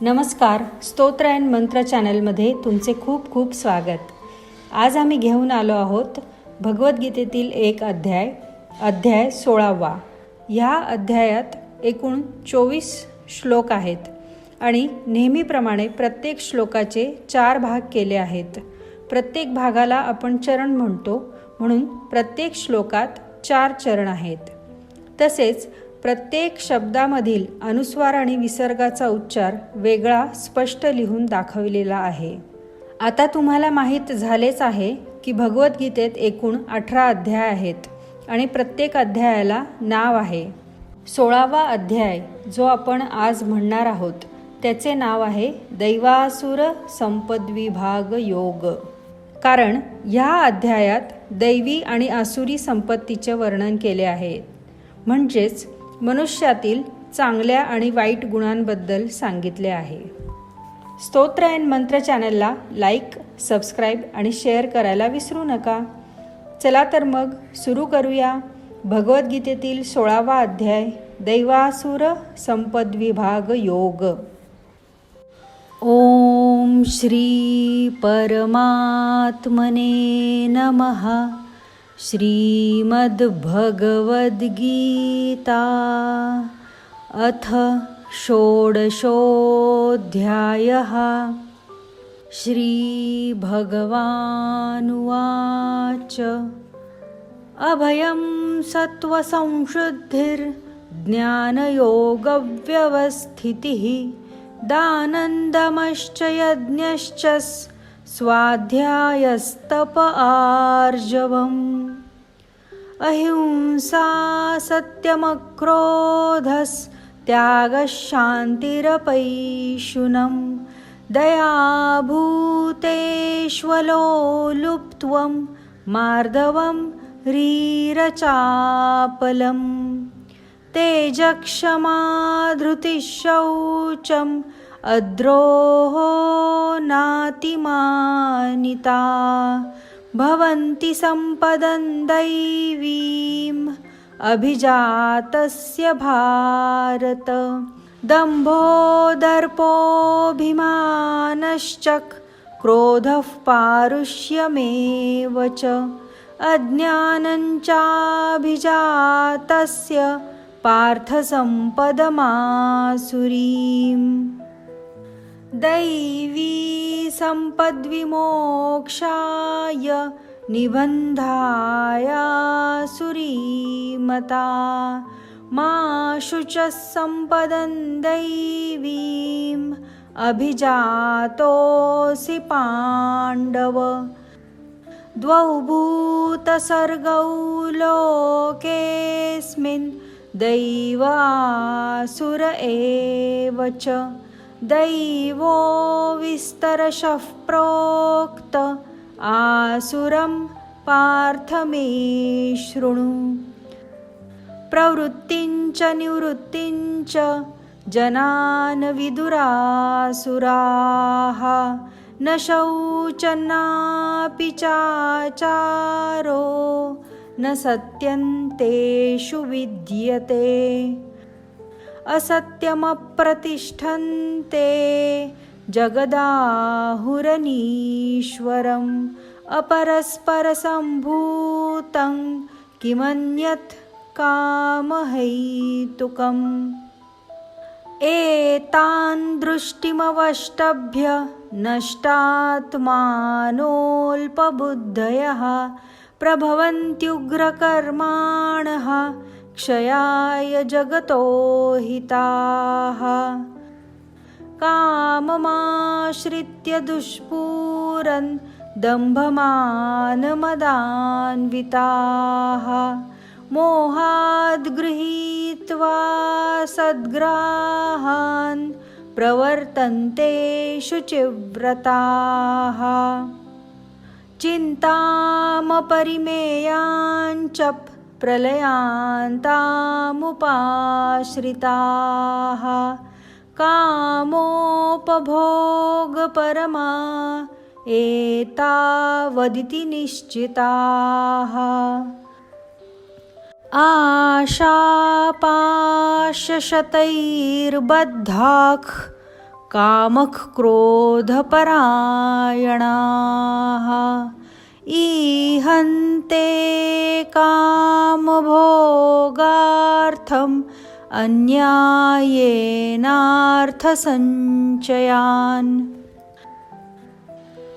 नमस्कार स्तोत्र अँड मंत्र चॅनलमध्ये तुमचे खूप खूप स्वागत. आज आम्ही घेऊन आलो आहोत भगवद्गीतेतील एक अध्याय अध्याय सोळावा. ह्या अध्यायात एकूण चोवीस श्लोक आहेत आणि नेहमीप्रमाणे प्रत्येक श्लोकाचे चार भाग केले आहेत. प्रत्येक भागाला आपण चरण म्हणतो म्हणून प्रत्येक श्लोकात चार चरण आहेत. तसेच प्रत्येक शब्दामधील अनुस्वार आणि विसर्गाचा उच्चार वेगळा स्पष्ट लिहून दाखविलेला आहे. आता तुम्हाला माहीत झालेच आहे की भगवद्गीतेत एकूण अठरा अध्याय आहेत आणि प्रत्येक अध्यायाला नाव आहे. सोळावा अध्याय जो आपण आज म्हणणार आहोत त्याचे नाव आहे दैवासुर संपद्विभाग योग. कारण ह्या अध्यायात दैवी आणि आसुरी संपत्तीचे वर्णन केले आहे. म्हणजेच मनुष्यातील चांगल्या आणि वाईट गुणांबद्दल सांगितले आहे. स्तोत्र अँड मंत्र चॅनलला लाईक सबस्क्राईब आणि शेअर करायला विसरू नका. चला तर मग सुरू करूया भगवद्गीतेतील सोळावा अध्याय दैवासुर संपद विभाग योग. ओम श्री परमात्मने नमः. श्रीमद्भगवद्गीता अथ षोडशोऽध्यायः। श्रीभगवानुवाच। अभयं सत्त्वसंशुद्धिर्ज्ञानयोगव्यवस्थितिः। दानन्दमश्च यज्ञश्च स्वाध्यायस्तप आर्जवम्। अहिंसा सत्यमक्रोधस्त्यागशान्तिरपैशुनं दयाभूतेष्वलोलुप्त्वं मार्दवं रीरचापलं तेजक्षमाधृतिशौचं अद्रोहो नातिमानिता भवन्ति सम्पदं दैवीम् अभिजातस्य भारत। दम्भोदर्पोऽभिमानश्च क्रोधः पारुष्यमेव च। अज्ञानञ्चाभिजातस्य पार्थसम्पदमासुरीम्। दैवी सम्पद्विमोक्षाय निबन्धायासुरीमता मा शुचः सम्पदं दैवीम् अभिजातोऽसि पाण्डव। द्वौ भूतसर्गौ लोकेऽस्मिन् दैवासुर एव च। दैवो विस्तरशः प्रोक्त। आसुरं पार्थमेशृणु शृणु। प्रवृत्तिञ्च निवृत्तिञ्च जनान् विदुरासुराः। न शौचन्नापि चाचारो न सत्यन्तेषु विद्यते। असत्यमप्रतिष्ठन्ते। जगदाहुरनीश्वरम् अपरस्परसम्भूतं किमन्यत् कामहैतुकम्। एतान् दृष्टिमवष्टभ्य नष्टात्मानोऽल्पबुद्धयः प्रभवन्त्युग्रकर्माणः क्षयाय जगतो हिताः। काममाश्रित्य दुष्पूरन् दम्भमानमदान्विताः। मोहाद्गृहीत्वा सद्ग्राहान् प्रवर्तन्ते शुचिव्रताः। चिन्तामपरिमेयाञ्च प्रलयान्तामुपाश्रिताः कामोपभोगपरमा एतावदिति निश्चिताः। आशापाशशतैर्बद्धाः कामक्रोधपरायणाः। ईहन्ते कामभोगार्थम् अन्यायेनार्थसञ्चयान्।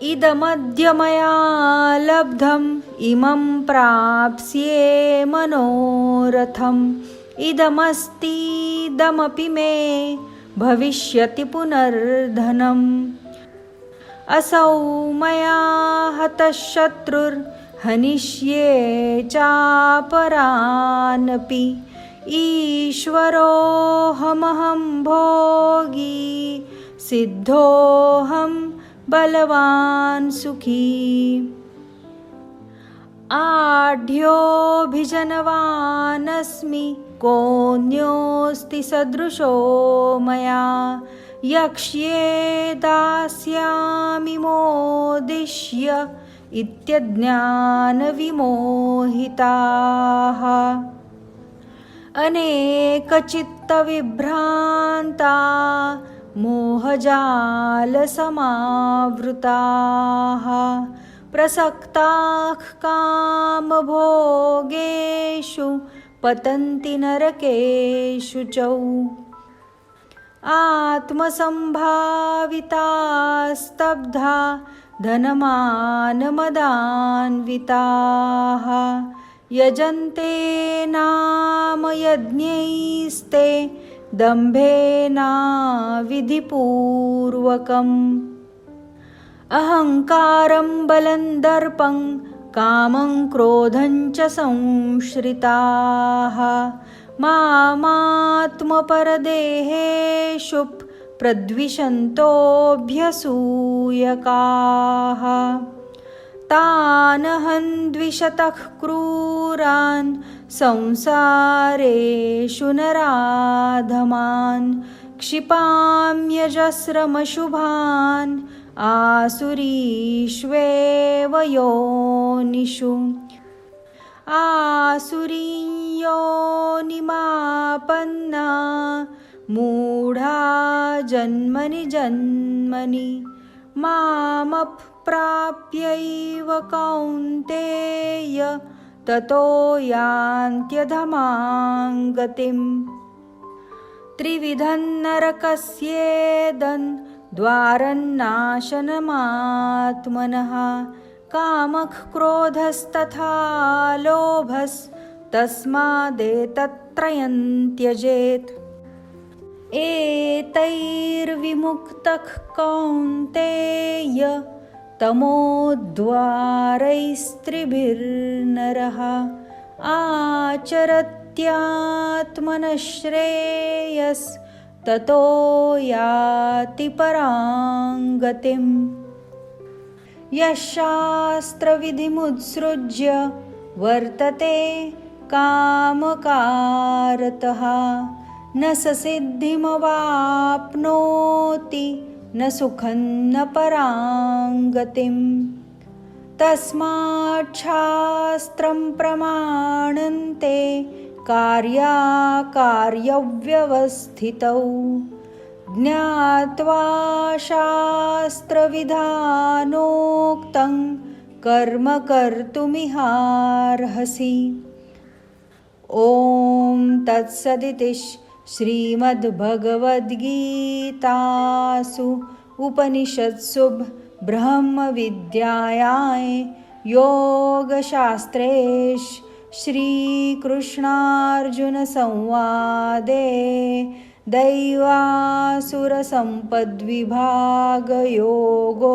इदमद्य मया लब्धम् इमं प्राप्स्ये मनोरथम्। इदमस्तीदमपि मे भविष्यति पुनर्धनम् असौ मया हतशत्रुर्हनिष्ये चापरानपि। ईश्वरोऽहमहं भोगी सिद्धोऽहं बलवान् सुखी। आढ्योऽभिजनवानस्मि कोऽन्योऽस्ति सदृशो मया। यक्ष्ये दास्यामि मोदिष्य इत्यज्ञानविमोहिताः। अनेकचित्तविभ्रान्ता मोहजालसमावृताः। प्रसक्ताः कामभोगेषु पतन्ति नरकेषु च। आत्मसम्भाविता स्तब्धा धनमानमदान्विताः। यजन्ते नाम यज्ञैस्ते दम्भेना विधिपूर्वकम् अहङ्कारं बलं दर्पं कामं क्रोधं च संश्रिताः। मामात्मपरदेहेषु प्रद्विषन्तोऽभ्यसूयकाः। तानहं क्रूरान् संसारेषु नराधमान् क्षिपाम्यजस्रमशुभान् आसुरीष्वेव योनिषु। आसुरीयोनिमापन्ना मूढा जन्मनि जन्मनि। मामप्राप्यैव कौन्तेय। ततो यान्त्यधमां गतिम् त्रिविधं नरकस्येदन् द्वारन्नाशनमात्मनः। कामः क्रोधस्तथा लोभस्तस्मादेतत्त्रयं त्यजेत् एतैर्विमुक्तः कौन्तेय तमोद्वारैस्त्रिभिर्नरः आचरत्यात्मनश्रेयस्ततो याति परां गतिम् यः शास्त्रविधिमुत्सृज्य वर्तते कामकारतः। न ससिद्धिमवाप्नोति न सुखं न परां तस्माच्छास्त्रं प्रमाणन्ते कार्याकार्यव्यवस्थितौ। ज्ञात्वा शास्त्रविधानोक्तं कर्म कर्तुमिहार्हसि। ॐ तत्सदिति श्रीमद्भगवद्गीतासु उपनिषत्सु ब्रह्मविद्यायाय योगशास्त्रे श्रीकृष्णार्जुनसंवादे दैवासुरसम्पद्विभागयोगो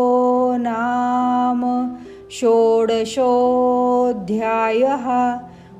नाम षोडशोऽध्यायः